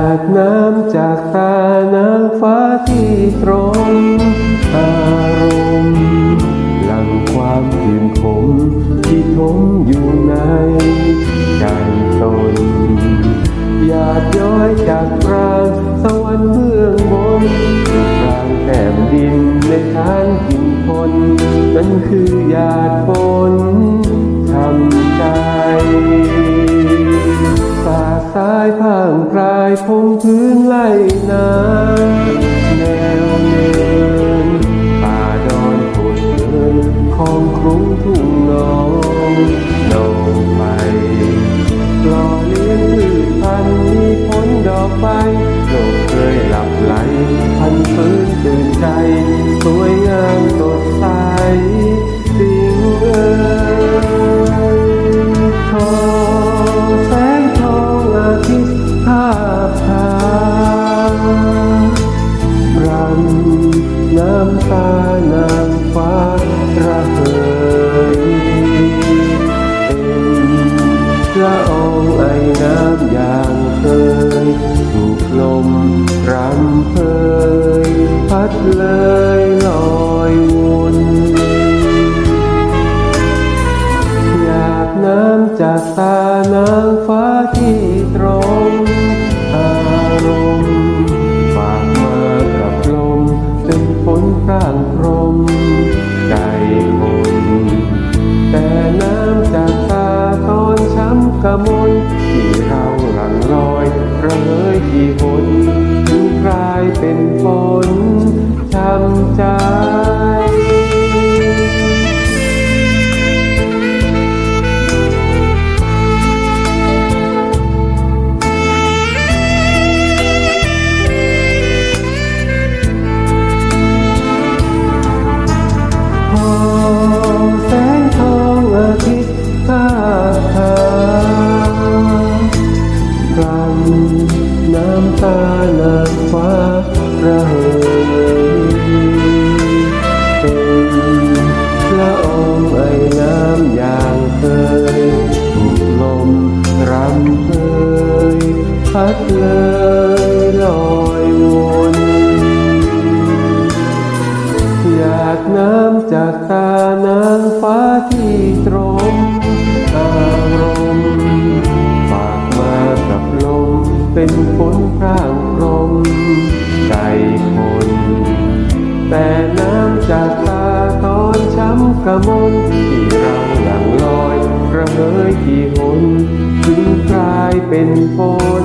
าดน้ำจากตานางฟ้าที่ตรงอารมณ์หลังความดื่นขมที่ทมอยู่ในใจตนหยาดย้อยจากกลางสวรรค์เบื้องบนกลางแผ่นดินในทานกินทนนั่นคือหยาดฝน พงพื้นไล่นา ละอองไอน้ำอย่างเคยถูกลมรำเพยพัดเลยลอยวนอยากน้ำจากตานางฟ้าที่ตรงอารมณ์ฝากมากับลมเป็นฝนพร่างพรมำกระมนที่เราหลั่งลอยระเหยกี่หนถึงกลายเป็นฝน ตานางฟ้าระเหยเป็นละอองไอน้ำอย่างเคยถูกลมรำเพยพัดเลยลอยวนหยาดน้ำจากตานางฟ้าที่ตรงอารมณ์ฝากมากับลมเป็นฝน จากตาตอนช้ำกระมนที่เราหลังลอยระเหยกี่หนถึงกลายเป็นฝน